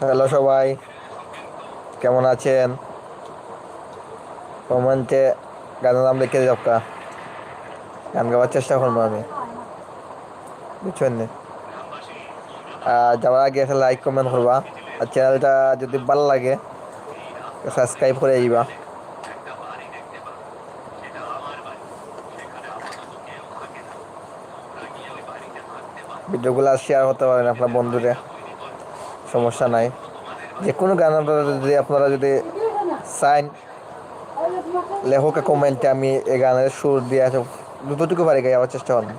Hello সবাই, কেমন আছেন? কমেন্টে গানের নাম লিখে একটা গান গাওয়ার চেষ্টা করব আমি। বুঝছেন? আর যাওয়ার আগে একটা লাইক কমেন্ট করবা। আর চ্যানেলটা যদি ভালো লাগে সাবস্ক্রাইব করে দিবা। ভিডিওগুলো শেয়ার করতে পারেন আপনার বন্ধুরে। সমস্যা নাই। যে কোনো গান আপনারা যদি আপনারা যদি সাইন লেখক কমেন্টে আমি এই গানের সুর দিয়ে যতটুকু পারি গাওয়ার চেষ্টা করব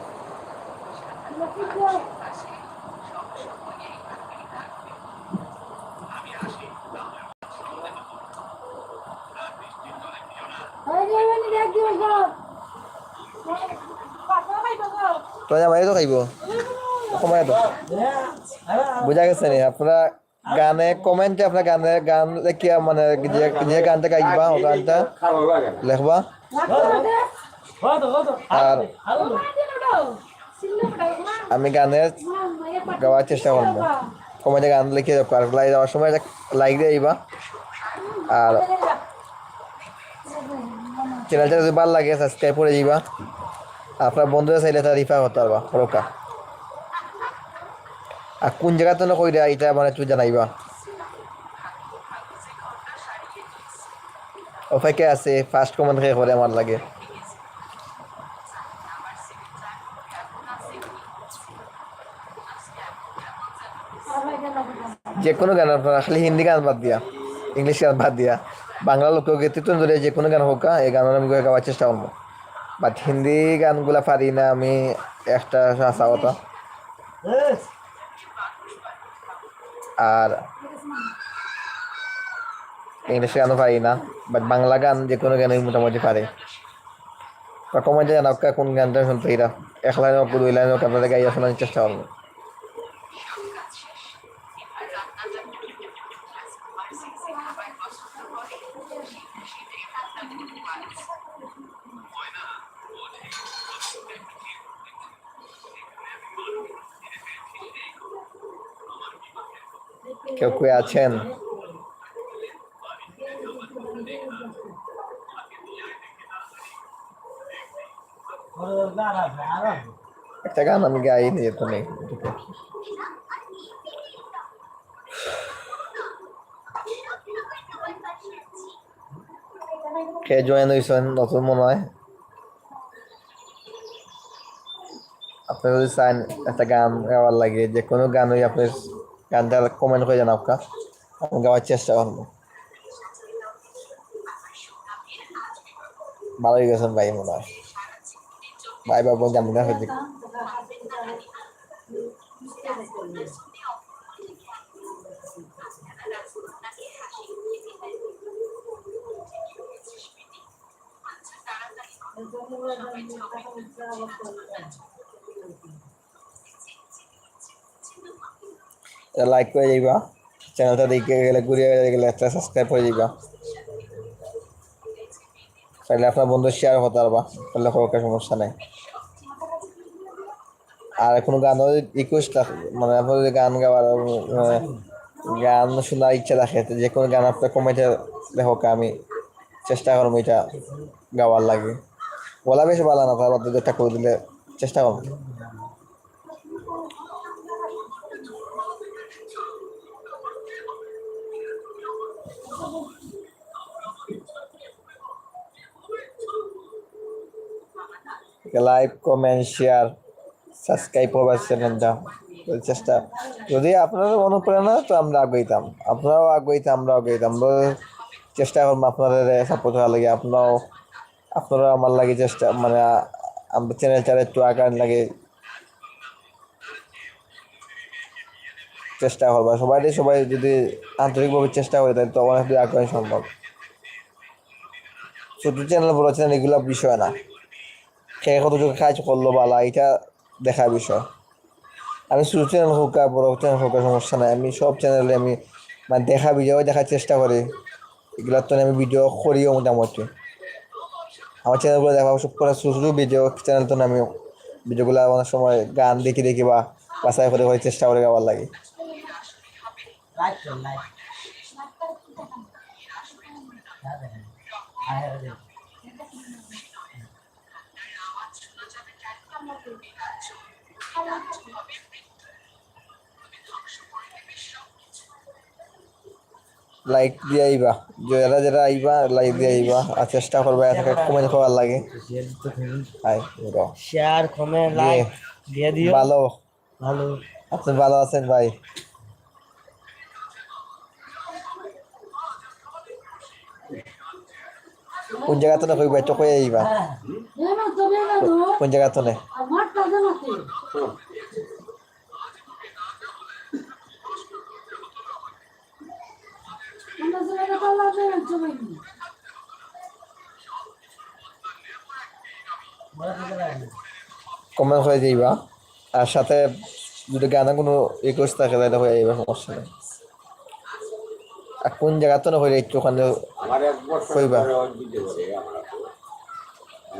তো আমার তো খাইব? সময় তো বুঝা গেছে নি? আপনারা গানে কমেন্টে আপনার গানে গান দেখিয়া মানে যে গানটা গাইবা, ও গানটা লেখবা। আর আমি গানে গাওয়ার চেষ্টা করব। কমেন্টে গান লিখে যাব আর লাইক দেওয়ার সময় লাইক দিয়ে দিবা আর চ্যানেলটা যদি ভালো লাগে সাবস্ক্রাইব করে দিবা। আপনার বন্ধুরা চাইলে তারা রিফার করতে পারবা। রোকা আর কোন জায়গাতে কই দেয়া এটা মানে তুই জানাইবা? অপেক্ষা আছে ফার্স্ট কমেন্ট খেয়ে করে আমার লাগে। যে কোনো গান আপনারা খালি হিন্দি গান বাদ দিয়া ইংলিশ গান বাদ দিয়া। বাংলা লোকগীতি তো ধরে যে কোনো গান হোক না, এই গান আমি গাওয়ার চেষ্টা করব। বাট হিন্দি গানগুলা পারি না আমি একটা কথা আর ইংলিশে গানও পারি না বাট বাংলা গান যে কোনো গানই মোটামুটি পারে। বা কমাইতে জানা কোন গানটা শুনতে এরা এক লাইন হোক, দুই লাইন হোক, আপনাদের গাইয়া শোনার চেষ্টা করব। কেউ কেউ আছেন? একটা গান আমি গাই নিয়ে তো নেই। কে জয়েন হয়েছেন নতুন মনে হয়? আপনি যদি চান একটা গান গাওয়ার লাগে, যে কোনো গানই আপনি গানটা কমেন্ট করে জানাও কা। আমি গাওয়ার চেষ্টা করব। ভালোই গেছেন ভাই মনে হয়। ভাই বাবু জানি না হয়তো লাইক করে যাইবা। চ্যানেলটা দেখে গেলে, ঘুরিয়ে গেলে একটা সাবস্ক্রাইব করে যাইবা। তাহলে আপনার বন্ধু শেয়ার হতে পারবা তাহলে কোনো সমস্যা নেই। আর কোনো গান রিকোয়েস্ট মানে আপনার যদি গান গাওয়ার গান শোনার ইচ্ছা তো যে কোনো গান আপনার কমেন্টে দেখো আমি চেষ্টা করব এটা গাওয়ার লাগে। বলা বেশি ভালো না, তারপর দু একটা করে দিলে চেষ্টা করব। লাইক, কমেন্ট, শেয়ার, সাবস্ক্রাইব করবার চ্যানেলটা চেষ্টা। যদি আপনাদের অনুপ্রেরণা, তো আমরা আগাইতাম। আপনারাও আগাইতাম আমরাও আগাইতাম। আমরা চেষ্টা করব আপনাদের সাপোর্ট হওয়ার লাগে। আপনারাও আপনারা আমার লাগে চেষ্টা। মানে আমরা চ্যানেলটার একটু আগান লাগে। চেষ্টা করব। সবাই সবাই যদি আন্তরিকভাবে চেষ্টা করে তাহলে তো অনেক আগানো সম্ভব। ছোট চ্যানেল চ্যানেল এগুলো বিষয় না। কে কতটুকু কাজ করল বালা এটা দেখার বিষয়। আমি ছোট চ্যানেল হোক, আর বড় চ্যানেল হোক সমস্যা নাই। আমি সব চ্যানেলে আমি মানে দেখা ভিডিও দেখার চেষ্টা করি। এগুলোর তো আমি ভিডিও করিও মোটামুটি। আমার চ্যানেলগুলো দেখা সব করে ছোটো ছোটো ভিডিও চ্যানেল তো আমি ভিডিওগুলো অনেক সময় গান দেখি দেখি বা বাসায় করে করে চেষ্টা করে গাওয়ার লাগে। লাইট লাইক দিয়ে আইবা। যারা যারা আইবা লাইক দিয়ে আইবা। আর চেষ্টা করবা এত কমেন্ট করার লাগে। শেয়ার কমেন্ট লাইক দিয়ে। দিও। ভালো। ভালো। আছেন ভালো আছেন ভাই। কোন জায়গাতে না কইবা তো কই আইবা. কোন থেকে লাগে কমেন্ট করে দিবা আর সাথে যদি গানা কোনো রিকোয়েস্ট থাকে তাহলে হয়ে যাবে সমস্যা নেই আর কোন জায়গাতে না হইলে একটু ওখানে কইবা।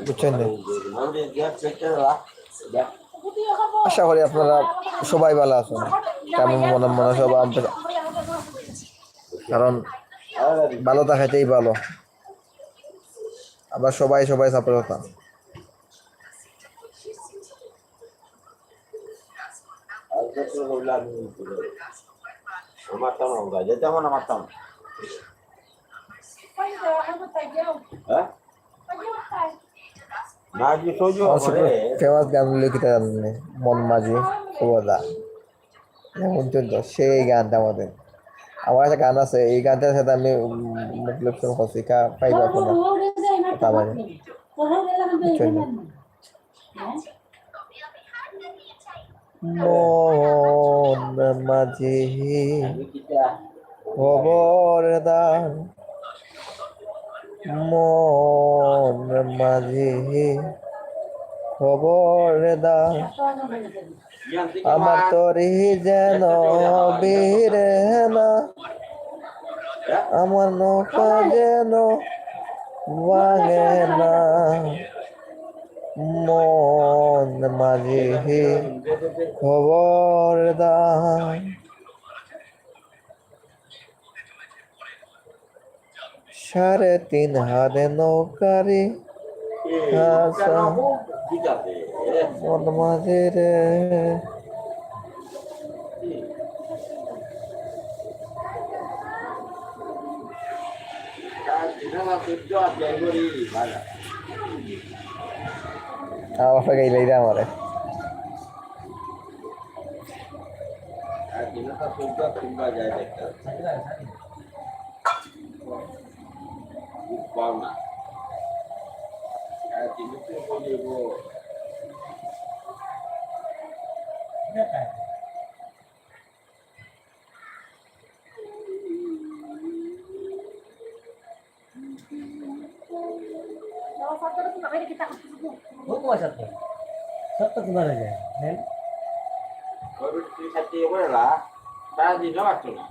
বুঝছেন। আশা করি আপনারা সবাই ভালো আছেন কেমন মনে মনে সব আমরা কারণ ভালো থাকাটাই ভালো আমরা সবাই সবাই সাপোর্ট হতাম যে তেমন আমার তেমন। হ্যাঁ? না যে সহ্য করে, ফেমাস গান লিখিত জানেন মন মাঝি খবরদা শুনছেন তো সেই গানটা আমাদের আমার একটা গান আছে এই গানটার সাথে আমি শুন করছি কা পাইবা কোনো মন মাঝি কিটা, খবরদার মন মাঝি ইয়ান থেকে আমার তরি যেন বীরে না। আমার নৌকা যেন ভাঙে না। মন মাঝি খবরদার। সাড়ে তিন হাতে নৌকারি মন মাঝি রে। তার আমার গাইলাই রে আমারে। আর দিনের সহ্য কিংবা যায় দেখতে খুব কম না আর দিনের তো বলিব হুকুম আছে তো সব তো তোমার হয়ে যায় হ্যাঁ তুই খাইতে করে না তারা দিনও পারছ না।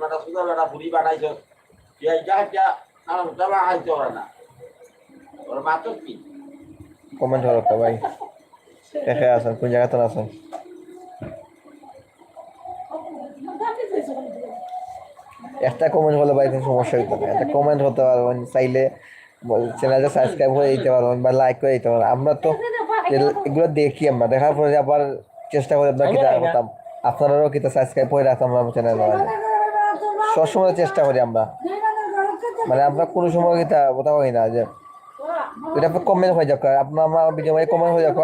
মাটা সুদা বেটা পুরি বানাইছ। যা যা আমার সুদা বানাইতে পারে না। ওর মাত্র কি? কমেন্ট করো ভাই দেখে আছেন কোন জায়গাতে আছেন? একটা কমেন্ট হলে ভাই কোনো সমস্যা হইতো না। একটা কমেন্ট হতে পারবেন চাইলে চ্যানেলটা সাবস্ক্রাইব করে দিতে পারবেন বা লাইক করে দিতে পারবেন। আমরা তো এগুলো- দেখি আমরা। দেখার পরে আবার চেষ্টা করে আপনার কিতা করতাম আপনারাও কিতা সাবস্ক্রাইব করে রাখতাম আমার চ্যানেল সবসময় চেষ্টা করি আমরা। মানে আমরা কোনো সময় কিতা কথা কই না যে, এটা কমেন্ট হয়ে যাক আপনার আমার ভিডিও মানে কমেন্ট হয়ে যাক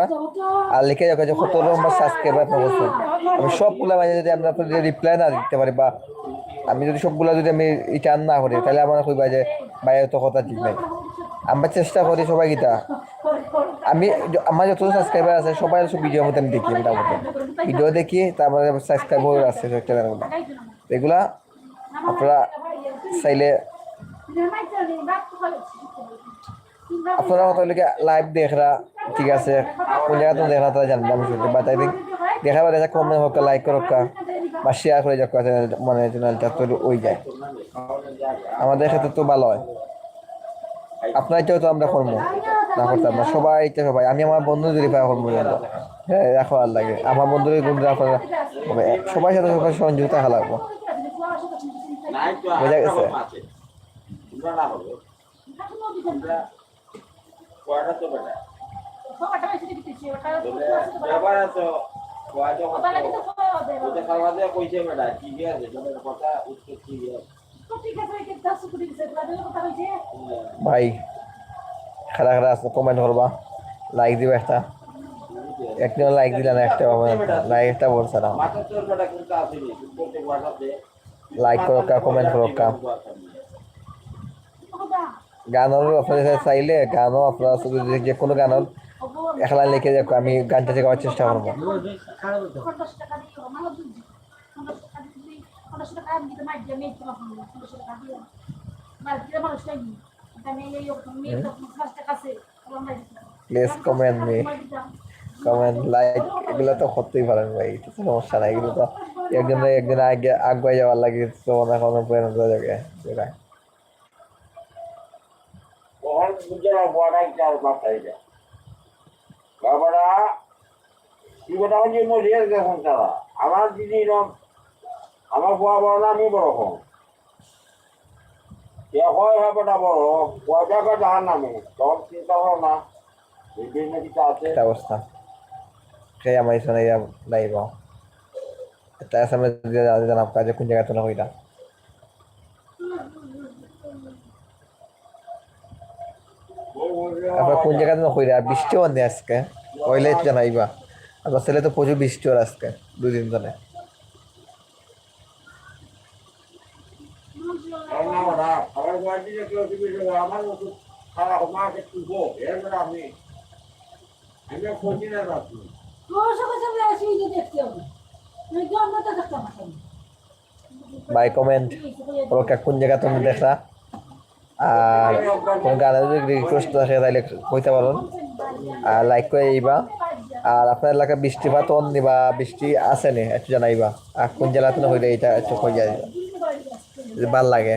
আর লিখে যাক যে কত নম্বর সাবস্ক্রাইবার আপনার করছেন আমি সবগুলা মানে যদি আমরা আপনাদের রিপ্লাই না দিতে পারি বা আমি যদি সবগুলা যদি আমি রিটার্ন না করি, তাহলে আমার কইবা যে, ভাই তো কথা ঠিক নাই। আমরা চেষ্টা করি সবাই গীতা আমি আমার যত সাবস্ক্রাইবার আছে, সবাই সব ভিডিওর আমি দেখি মোটামুটি। ভিডিও দেখি, তারপরে সাবস্ক্রাইবার আছে চ্যানেলগুলো এগুলা আপনারা চাইলে আপনারা কত লাইভ দেখরা, ঠিক আছে? কোন জায়গাতে দেখরা, তারা জানবে, আমি শুনতে আই থিঙ্ক দেখা পারে কমেন্ট হোক লাইক করুক বা শেয়ার করে যাক মানে চ্যানেলটা তো ওই যায়। আমাদের ক্ষেত্রে তো ভালো হয়। আপনার এটাও তো আমরা কর্ম না করতাম না সবাই এটা সবাই। আমি আমার বন্ধু যদি পাই কর্ম হ্যাঁ রাখো আর লাগে আমার বন্ধুদের আপনারা তবে সবার সাথে সবার সহযোগিতা হওয়া লাগবো। তো বোঝা গেছে? তো কথা উত্তর ঠিক আছে। ভাই খারা খারা আছে কমেন্ট করবা। লাইক দিবা একটা। একটা লাইক দিলে না, একটা লাইক একটা বলছে না। লাইক করো কা কমেন্ট করো কা। গানের আপনাদের চাইলে, গানও আপনারা যে- কোনো গানের একলা লিখে দেখো আমি গানটা থেকে চেষ্টা করব খারাপ হতো পঞ্চাশ টাকা দিয়ে আমার দুধ পঞ্চাশ টাকা দিয়ে পঞ্চাশ টাকা আমি দিতে মাইর দিয়ে মেয়ে তোমার পঞ্চাশ টাকা দিয়ে বাড়িতে মানুষ নাই আমি এই মেয়ে তো পঞ্চাশ টাকা আছে please comment me comment like এগুলো তো করতেই পারেন ভাই এটা তো সমস্যা নাই এগুলো তো একজন না একদিন আগে আগুয়ে যাওয়ার লাগে তো মনে কোনো পরিণত হয়ে যাবে গেছেন তারা আমার দিদি এরকম আমার বড় বড় না আমি বড় হন কে হয় ব্যাপারটা বড় পয়সা কা জাহার নামে। তখন চিন্তা করো না বিভিন্ন কিছু আছে অবস্থা সেই আমার ইসনে সামনে জানাব কাজে কোন জায়গাতে না কইটা আপনার কোন জায়গাতে না বৃষ্টিও আনে আজকে। কইলে জানাইবা আমার ছেলে তো প্রচুর বৃষ্টি আজকে। দুদিন ধরে আমার দিবি বাই কমেন্ট কোন জায়গা তুমি দেখলা? আর কোন যদি রিকোয়েস্ট থাকে তাহলে কইতে পারেন আর লাইক করে আইবা। আর আপনার এলাকায় বৃষ্টিপাত অন্যি বা বৃষ্টি আছে নি, একটু জানাইবা। আর কোন জেলাতে হইলে এটা একটু কই যাই ভালো লাগে।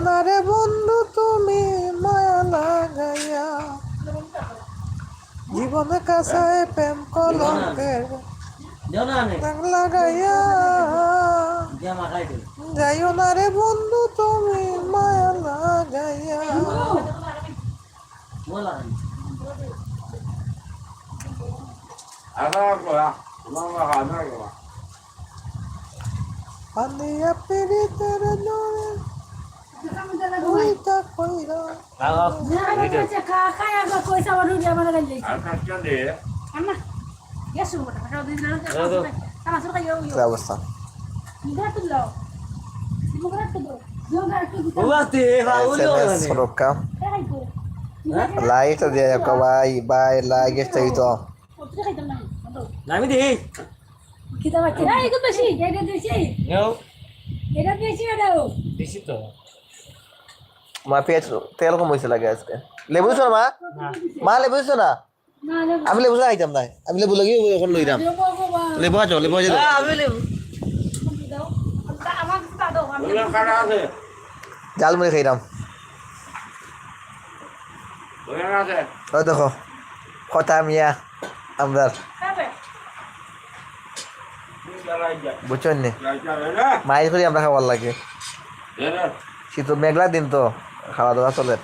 না রে বন্ধু তুমি মায়া লাগাইয়া বলা আলাদা করা তোমার মা আলাদা করা পান্দিয়া পিড়িতের দরে কইতা কইরা পয়সা আমার আমার আর কাজটা দে। আম্মা গেছো মোটা টাকা অবস্থা তো লাইট দিয়ে কবাই বাই লাইট চাই তো ওটা খাইতাম না আমি দেই কিতা বাকি এই তো বেশি এটা বেশি নেও এটা বেশি এটাও বেশি তো মা পেঁয়াজ তেল কম হয়েছে লাগে আজকে। লেবু দিছো না মা? মা লেবু দিছো না? আমি লেবু খাইতাম না আমি লেবু লাগি এখন লইরাম লেবু আছো লেবু আছে আমি লেবু দাও আমার দাও আমি ওগুলো কাটা আছে জাল মুড়ি আছে ওই দেখো। কথা মিয়া আমরা বুঝছেন মাইল করে আমরা খাবার লাগে। শীত মেঘলা দিন তো খাওয়া দাওয়া চলে।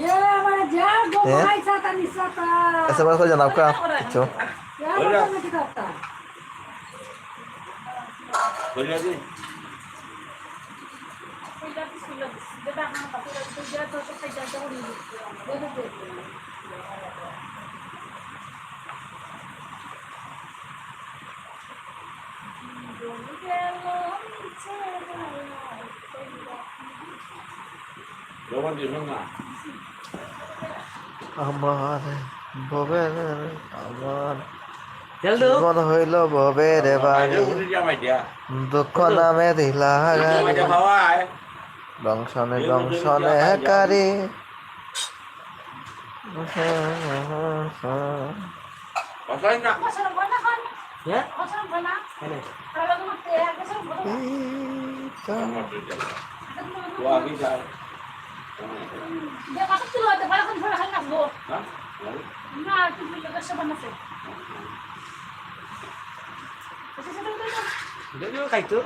এ আমার যা গো ভাই সাতা নিসাতা এসে বলে করে জানাও কা কিছু যা আমার কি করতা বলে দি তুলে যেটা আমার কাছে যেটা তো সব খাইতে আসতে করি যখন দিন না আমার ভবের আমার তেল দো জীবন হইল ভবের বাড়ি উঠে যাবাই দিয়া দুঃখ নামে দিলা গালি খাওয়ায় দংশনে দংশনে কারি কথাই না বনা হয়? তো আগে যায় যে কথা তুলো হতে পারে কোন ফেরা খালি নাচবো না তুই লোকের সব বানাছে এসে সেটা তো খাইতো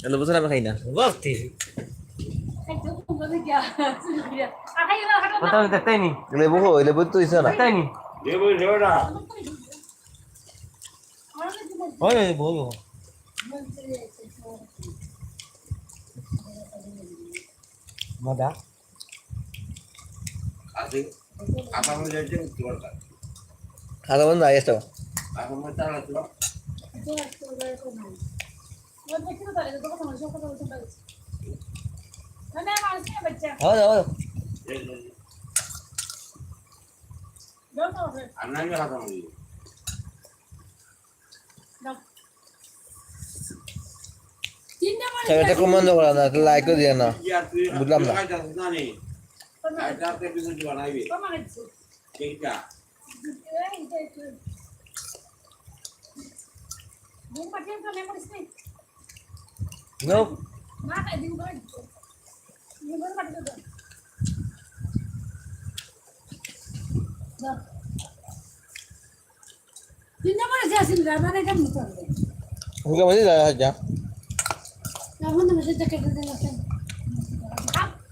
হ্যালো বছর আমি খাই না বলছি লেবু লেবু তো ইসা না লেবু লেবু না হয় বলো মজা আছে আপনার যাইতে উত্তর ಅದು ಒಂದು ಎಷ್ಟು ಹೌದು ಹೌದು ছবিটা কমান্ড করা না লাইকও দিয়ে না বুঝলাম না não não não dyan. Não. na Não. Não. dyan.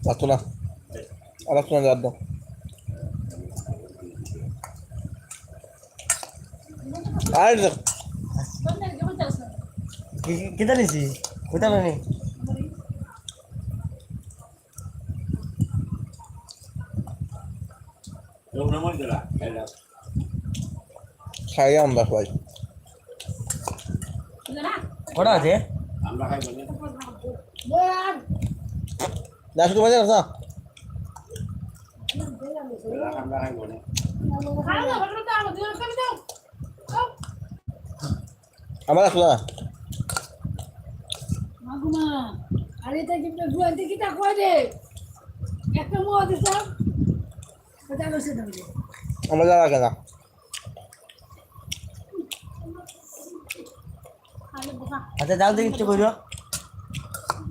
Não. na. Não. na Não. Terus. kita নিছি কোথা মানে খাই আমরা Benar? কটা আছে আমরা খাই বলে Benar. না শুধু মাঝে না আমরা খাই বলে আমার রাখতো না aku mah. Ada tadi kita buat kita kau deh. একটা মো আছে সব এটা বসে দেবে আমরা যা রাখে না খালে বোকা আচ্ছা যাও দেখি একটু কইরো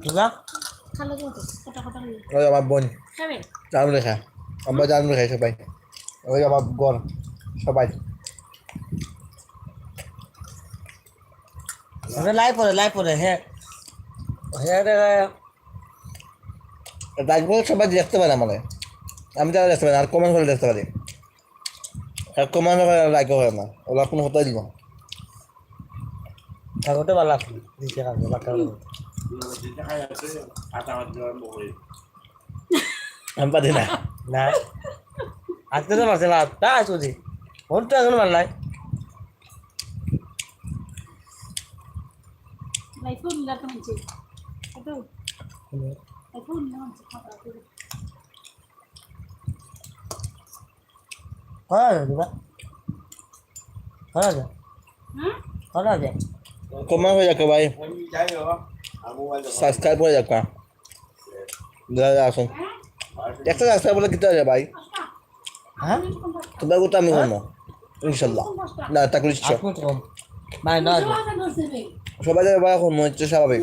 বুঝলা খালে তো কটা হয়ে ওই আমার বোন। খাবে? জানুন রেখা আমরা জানুন রেখাই সবাই। ওই আমার গর সবাই। লাই পরে লাই পরে হ্যাঁ হ্যাঁ রে রাজভোগ সবাই দেখতে পারে আমাদের আমি তারা দেখতে পারি আর কমেন্ট করে দেখতে পারি। আর কমেন্ট করে লাইক করে না। ওগুলো কোনো হতেই দিব ঠাকুরটা ভালো লাগছে দিতে বাটা আমি পারি না। না। আজকে তো মাসে লাভ তা ফোনটা এখন ভালো লাগে আইফোন লা তো মঞ্চে কত আইফোন না মঞ্চে খাতা করে হ্যাঁ দিবা হ্যাঁ যা হ্যাঁ হ্যাঁ যা কমেন্ট হয়ে যাকে ভাই আমি যাই হোক আমি মোবাইল সাবস্ক্রাইব করে যাকা দাদা আসুন একটা সাবস্ক্রাইব বলে কিতে আছে ভাই হ্যাঁ তোমরা গোটা আমি ইনশাল্লাহ না তা করিস নাই না সবাই যাবে ভাই এখন মনে হচ্ছে স্বাভাবিক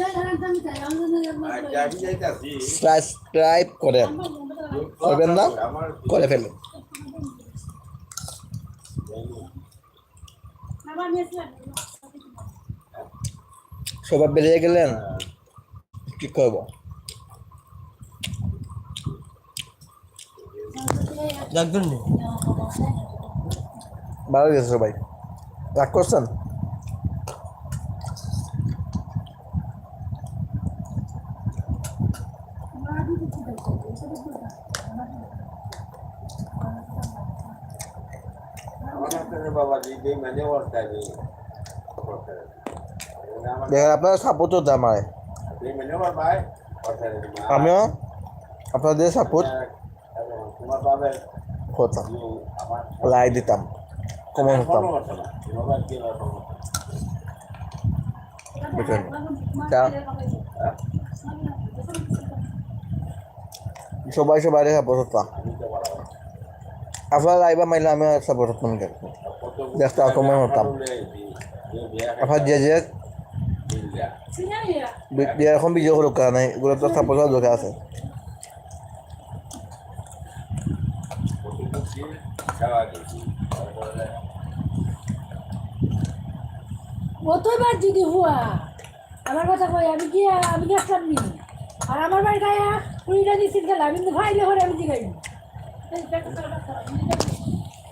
সাবস্ক্রাইব করেন করবেন না? করে ফেলেন। সবাই বেরিয়ে গেলেন? কি করব? ভালো গেছে সবাই। রাগ করছেন আমার হাতে বাবা যে মানে ওরটা নেই দেখেন, আপনারা সাপোর্ট আমিও? আপনাদের সাপোর্ট হতাম লাই দিতাম। কমন হতাম। বুঝলেন সবাই সবাই সাপোর্ট হতাম। আপনারা লাইবা মাইলে আমি সাপোর্ট হতাম। দেখতে কমন হতাম আপনার যে যে এরকম ভিডিও করুক কারণ এগুলো তো সাপোর্ট দরকার আছে কতবার যদি হুয়া আমার কথা কই আমি গিয়া আমি গেছিলাম নি আর আমার বাড়ি গায়ে কুড়িটা দিচ্ছি গেলাম কিন্তু ভাইলে হরে আমি জিগাই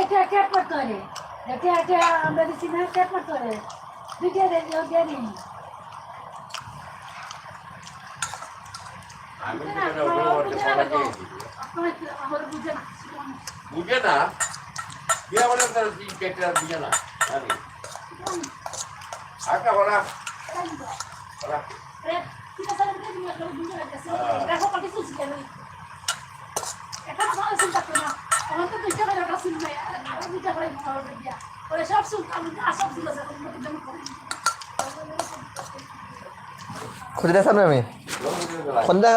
এটা করতে হবে এটা এটা আমরা দিচ্ছি না করতে হবে দুইটা দিয়ে দিন আমার বুঝে না বিয়ে বলে তার কেটে আর বুঝে না। জানি। আকা বলা। বলা। খুঁজে দেখতাম না আমি সন্ধ্যা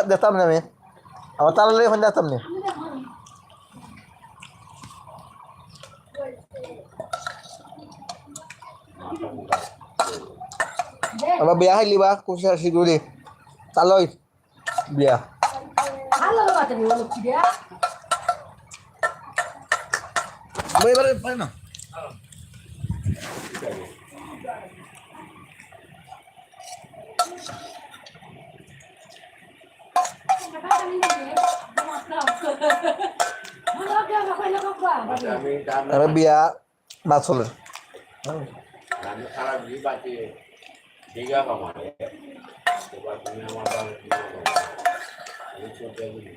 দেখতাম না আমি? আমার তার লাগে সন্ধ্যা দেখতাম না? আমার বিয়া খাইলি বা কুচা শিগুলি তালৈ বিয়া। না আমি তার আমি বাবা কি করো? আমি চলতে গেছি।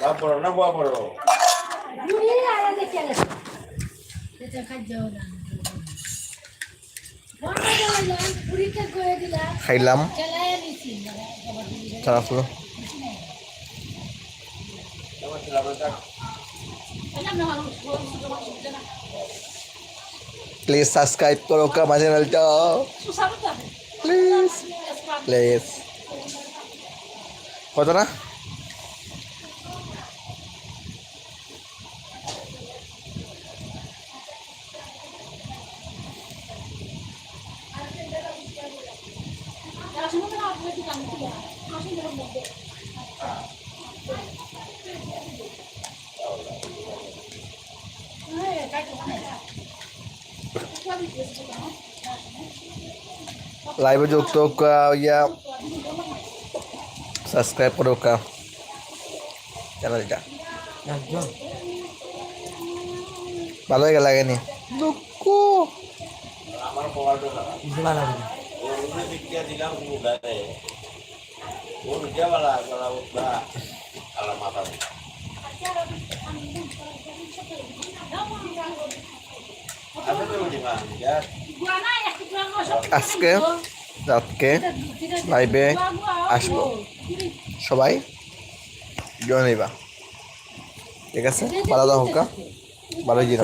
বাপ বড় না বাপ বড় খাইলাম। আমার ছেলেটা প্লিজ সাবস্ক্রাইব করো আমার চ্যানেলটা প্লিজ প্লিজ কত না? লাইভে যুক্ত হোক, ইয়া সাবস্ক্রাইব করো কা চ্যানেলটা একজন ভালো হয়ে লাগেনি? দুঃখ। আমার মোবাইলটা লাগা ভালো লাগে ওর রুমে বিক্রিয়া দিলাম ও গায়ে ও রুটিয়াওয়ালা গলা উঠবা আলা মাথা নেই আসলে বলি মা ইয়ার আজকে? রাতকে লাইভে আসব। সবাই জয় নিবা। ঠিক আছে? ভালো হোক ভালো লাগে